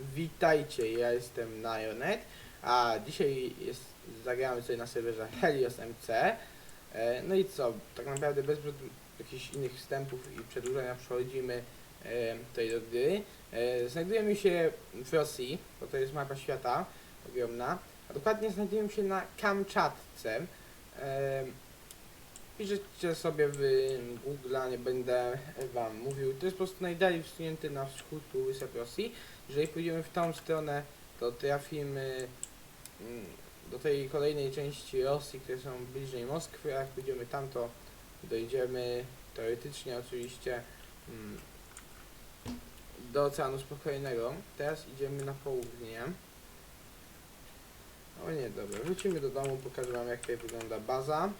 Witajcie, ja jestem Najonet, a dzisiaj jest, zagramy sobie na serwerze Helios MC. E, no i co, tak naprawdę bez jakichś innych wstępów i przedłużenia przechodzimy e, tutaj do gry. E, znajdujemy się w Rosji, bo to jest mapa świata ogromna, a dokładnie znajdujemy się na Kamczatce. Piszecie sobie w Google, nie będę wam mówił. To jest po prostu najdalej wsunięty na wschód półwysep Rosji. Jeżeli pójdziemy w tą stronę, to trafimy mm, do tej kolejnej części Rosji, które są bliżej Moskwy, a jak pójdziemy tam, to dojdziemy teoretycznie oczywiście mm, do Oceanu Spokojnego. Teraz idziemy na południe. O nie, dobra, wrócimy do domu, pokażę wam jak tutaj wygląda baza.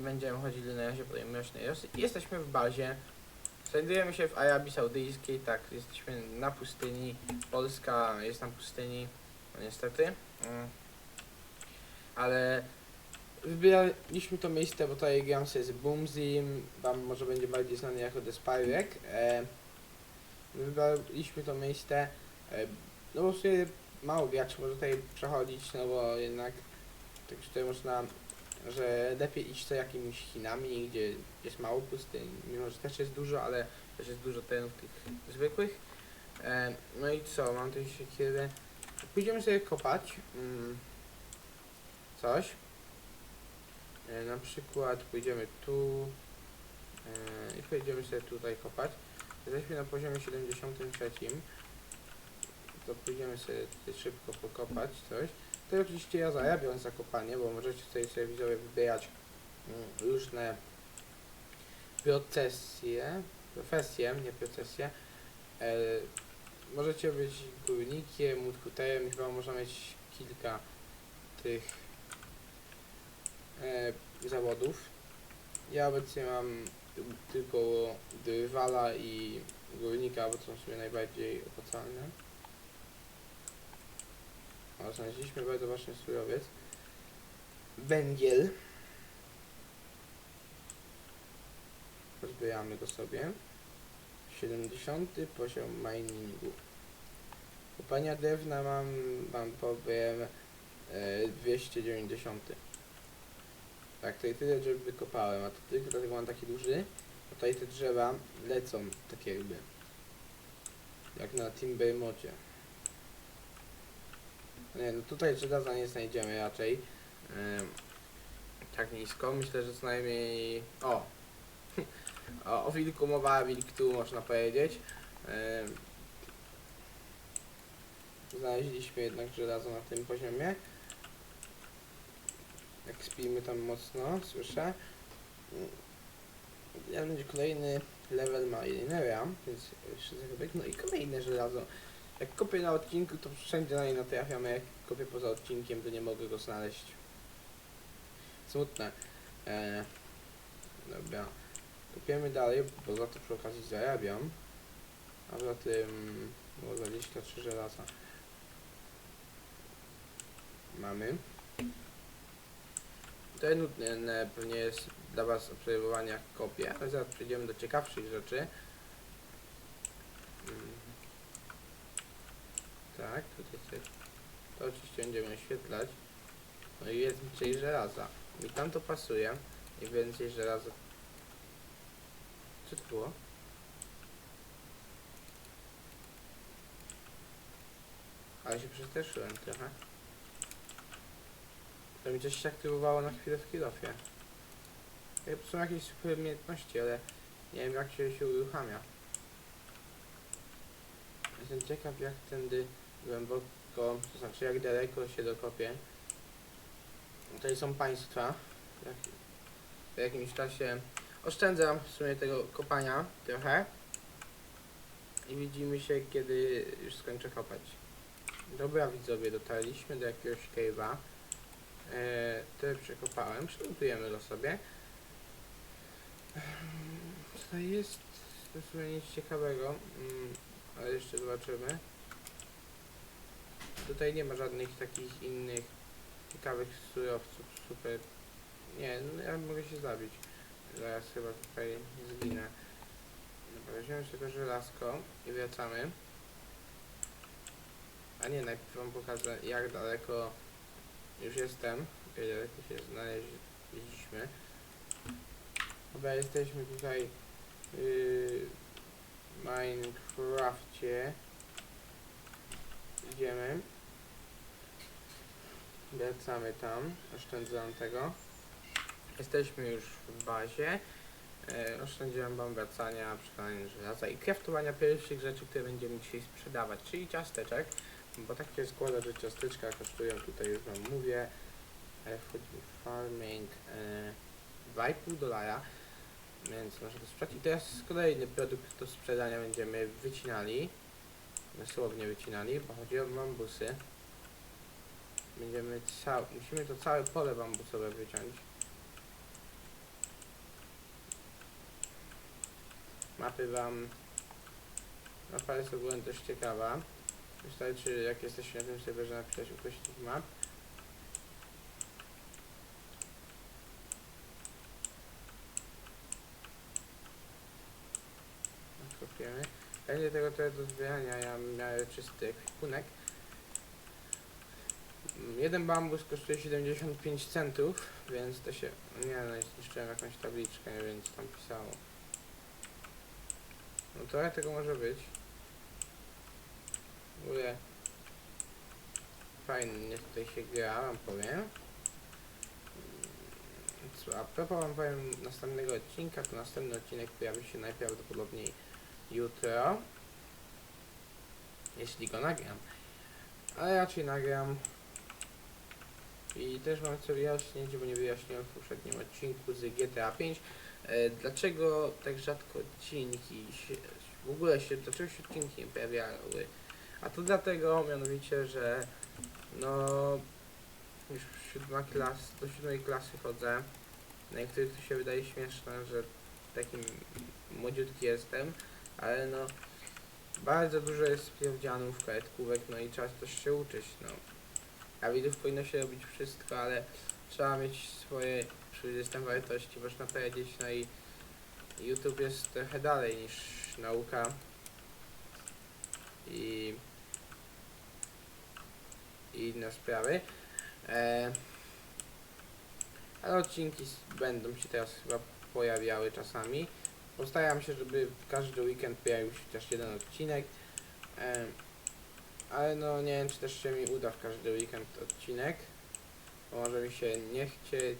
Będziemy chodzili na razie po tej mrocznej Rosji. Jesteśmy w bazie. Znajdujemy się w Arabii Saudyjskiej, tak, jesteśmy na pustyni. Polska jest na pustyni, no niestety. Mm. Ale wybieraliśmy to miejsce, bo tutaj gram sobie z Boomzim, wam może będzie bardziej znany jako The Spyrek. E, wybraliśmy to miejsce, e, no bo w mało graczy może tutaj przechodzić, no bo jednak tak tutaj można że lepiej iść za jakimiś Chinami, gdzie jest mało pustyni, mimo że też jest dużo, ale też jest dużo terenów tych zwykłych. E, no i co, mam tutaj siekierę. Pójdziemy sobie kopać mm, coś. E, na przykład pójdziemy tu e, i pójdziemy sobie tutaj kopać. Jesteśmy na poziomie 73. To pójdziemy sobie szybko pokopać coś. To oczywiście ja zarabiam za kopanie, bo możecie tutaj sobie widzowie wybierać mm, różne procesje, profesje, nie procesje. E, możecie być górnikiem, mutkuterem i chyba można mieć kilka tych e, zawodów. Ja obecnie mam tylko drwala i górnika, bo to są sobie najbardziej opłacalne. Znaleźliśmy bardzo ważny surowiec. Węgiel. Pozbieramy go sobie. 70 poziom miningu. Kopania drewna mam, mam powiem e, 290. Tak, tutaj tyle drzew wykopałem, a to tylko dlatego mam taki duży. Tutaj te drzewa lecą tak jakby. Jak na Timber modzie. Nie, no tutaj żelaza nie znajdziemy raczej. Ym, tak nisko. Myślę, że co najmniej... O! o, o wilku mowa, wilk tu można powiedzieć. Znaleźliśmy jednak żelazo na tym poziomie. Jak spimy tam mocno, słyszę. Ja będzie kolejny level marinera, więc jeszcze zarobek. No i kolejne żelazo. Jak kopię na odcinku, to wszędzie na nie natrafiam, a jak kopię poza odcinkiem, to nie mogę go znaleźć. Smutne. E, dobra. Kopiemy dalej, bo za to przy okazji zarabiam. A za tym było 23 żelaza. Mamy. To jest nudne, ne, pewnie jest dla Was obserwowanie jak kopię, ale zaraz przejdziemy do ciekawszych rzeczy. Mm. Tak, tutaj coś. To oczywiście będziemy oświetlać. No i jest więcej żelaza. Mi tam to pasuje. I więcej żelaza. Co to było? Ale się przestraszyłem trochę. To mi coś się aktywowało na chwilę w kilofie. To są jakieś super umiejętności, ale nie wiem jak się, się uruchamia. Jestem ciekaw jak tędy głęboko, to znaczy jak daleko się dokopie. Tutaj są państwa. W jakimś czasie oszczędzam w sumie tego kopania trochę. I widzimy się kiedy już skończę kopać. Dobra widzowie, dotarliśmy do jakiegoś cave'a. Eee, to przekopałem, przygotujemy go sobie. Tutaj jest w sumie nic ciekawego, mm, ale jeszcze zobaczymy. Tutaj nie ma żadnych takich innych ciekawych surowców, super. Nie, no ja mogę się zabić. Zaraz chyba tutaj zginę. Dobra, weźmiemy sobie to żelazko i wracamy. A nie, najpierw wam pokażę jak daleko już jestem. Jak daleko się znaleźliśmy. Dobra, jesteśmy tutaj yy, w Minecrafcie. Idziemy. Wracamy tam, oszczędzam tego. Jesteśmy już w bazie. E, oszczędziłem wam wracania, przekładania żelaza i craftowania pierwszych rzeczy, które będziemy dzisiaj sprzedawać, czyli ciasteczek. Bo tak się składa, że ciasteczka kosztują, tutaj już wam mówię, e, farming e, 2,5 dolara, więc można to sprzedać. I teraz kolejny produkt do sprzedania będziemy wycinali, dosłownie wycinali, bo chodzi o bambusy. Będziemy cał musimy to całe pole bambusowe wyciąć. Mapy wam... Mapa jest ogólnie dość ciekawa. Wystarczy, jak jesteście na tym serwerze, napisać ukośnik map. Kopiemy. Będzie tego trochę do zbierania, ja miałem czysty ekwipunek. Jeden bambus kosztuje 75 centów, więc to się... Nie no, zniszczyłem jakąś tabliczkę, co tam pisało. No trochę tego może być. Ogóle fajnie tutaj się gra, wam powiem. Co, a propos wam powiem następnego odcinka, to następny odcinek pojawi się najprawdopodobniej jutro. Jeśli go nagram. Ale raczej nagram. I też wam chcę wyjaśnić, bo nie wyjaśniłem w poprzednim odcinku z GTA 5, e, dlaczego tak rzadko odcinki się, w ogóle się, dlaczego się odcinki nie pojawiały. A to dlatego mianowicie, że no już siódma klas, do siódmej klasy chodzę. Na niektórych to się wydaje śmieszne, że takim młodziutki jestem, ale no bardzo dużo jest sprawdzianów, karetkówek, no i trzeba też się uczyć, no. A widzów powinno się robić wszystko, ale trzeba mieć swoje przejrzyste wartości, można powiedzieć, no i YouTube jest trochę dalej niż nauka. I, i inne sprawy. E, ale odcinki będą się teraz chyba pojawiały czasami. Postaram się, żeby każdy weekend pojawił się chociaż jeden odcinek. E, ale no nie wiem, czy też się mi uda w każdy weekend odcinek. Bo może mi się nie chcieć.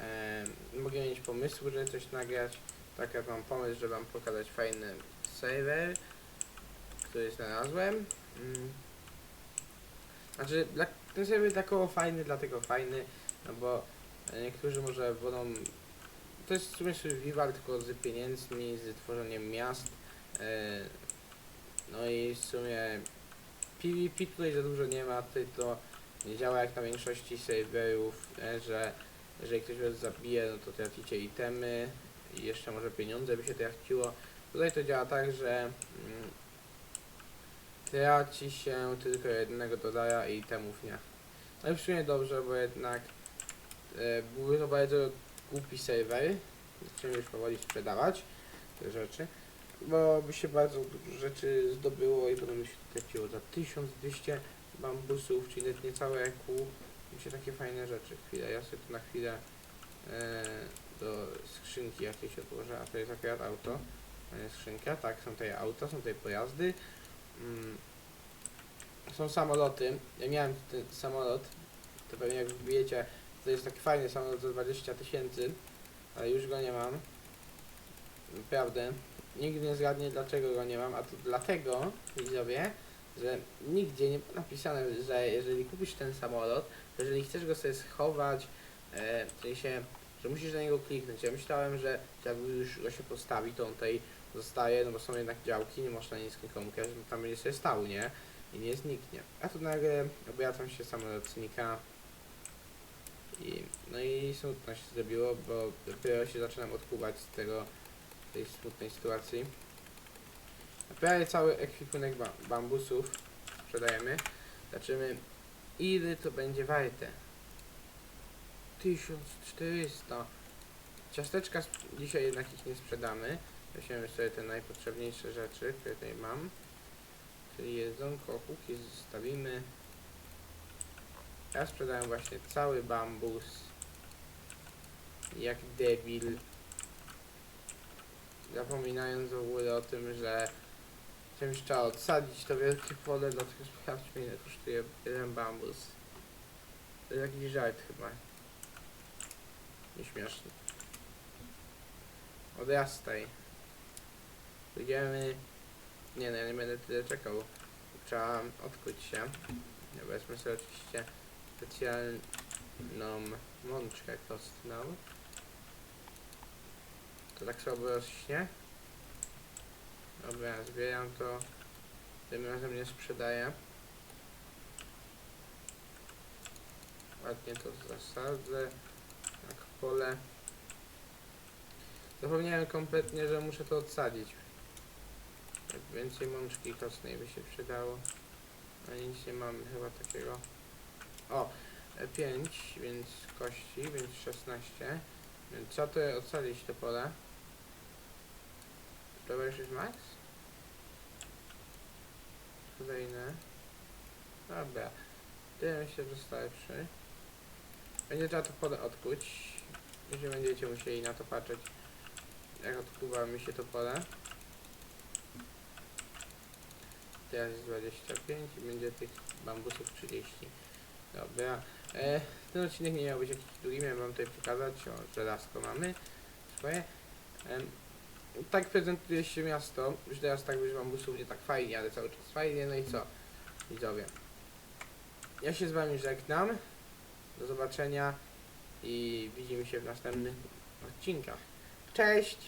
E, mogę mieć pomysły, żeby coś nagrać. Tak jak mam pomysł, żeby wam pokazać fajny serwer, który znalazłem. Mm. Znaczy, dla, ten serwer takowo fajny, dlatego fajny, no bo niektórzy może wolą... To jest w sumie survival, tylko z pieniędzmi, z tworzeniem miast. E, no i w sumie PvP tutaj za dużo nie ma, tutaj to nie działa jak na większości serwerów, e, że jeżeli ktoś was zabije, no to tracicie itemy i jeszcze może pieniądze by się traciło. Tutaj to działa tak, że mm, traci się tylko jednego dolara i itemów nie. No i w sumie dobrze, bo jednak e, były to bardzo głupi serwer. Zaczniemy już powoli sprzedawać te rzeczy, bo by się bardzo dużo rzeczy zdobyło i potem by się to traciło za 1200 bambusów, czyli nawet niecałe EQ. Mi się takie fajne rzeczy. Chwilę, ja sobie tu na chwilę e, do skrzynki jakieś odłożę, a to jest akurat auto. To skrzynka, tak, są tutaj auta, są tutaj pojazdy. Mm. Są samoloty. Ja miałem ten samolot, to pewnie jak wbijecie, to jest taki fajny samolot za 20 tysięcy, ale już go nie mam. Naprawdę. Nigdy nie zgadnie dlaczego go nie mam, a to dlatego, widzowie, że nigdzie nie było napisane, że jeżeli kupisz ten samolot, to jeżeli chcesz go sobie schować, e, w sensie, że musisz na niego kliknąć. Ja myślałem, że jak już go się postawi, to on tutaj zostaje, no bo są jednak działki, nie można nic nikomu kiedyś, no tam będzie sobie stał, nie? I nie zniknie. A tu nagle obracam się samolot znika. I, no i smutno się zrobiło, bo dopiero się zaczynam odkuwać z tego, tej smutnej sytuacji. Prawie cały ekwipunek ba bambusów sprzedajemy. Zobaczymy ile to będzie warte. 1400. Ciasteczka dzisiaj jednak ich nie sprzedamy. Weźmiemy sobie te najpotrzebniejsze rzeczy, które tutaj mam. Czyli jedzonko, kuki zostawimy. Ja sprzedałem właśnie cały bambus. Jak debil. Zapominając w ogóle o tym, że czymś trzeba odsadzić to wielkie pole, dlatego sprawdźmy ile kosztuje jeden bambus. To jest jakiś żart chyba. Nieśmieszny. Odrastaj. Pójdziemy... Nie no, ja nie będę tyle czekał. Trzeba odkuć się. Ja wezmę sobie oczywiście specjalną mączkę kostną. To tak sobie rośnie. Dobra, zbieram to. Tym razem nie sprzedaję. Ładnie to zasadzę. Jak pole. Zapomniałem kompletnie, że muszę to odsadzić. Tak więcej mączki kostnej by się przydało. A nic nie mamy chyba takiego. O, 5, więc kości, więc 16. Więc co to odsadzić to pole? To już jest max? Kolejne. Dobra. Tyle myślę, że starczy. Będzie trzeba to pole odkuć. Jeśli będziecie musieli na to patrzeć, jak odkuwa mi się to pole. Teraz jest 25 i będzie tych bambusów 30. Dobra. E, ten odcinek nie miał być jakiś długi, miałem wam tutaj pokazać. O, żelazko mamy swoje. Em, tak prezentuje się miasto. Już teraz tak być bambusów nie tak fajnie, ale cały czas fajnie. No i co? Widzowie. Ja się z wami żegnam. Do zobaczenia i widzimy się w następnych odcinkach. Cześć!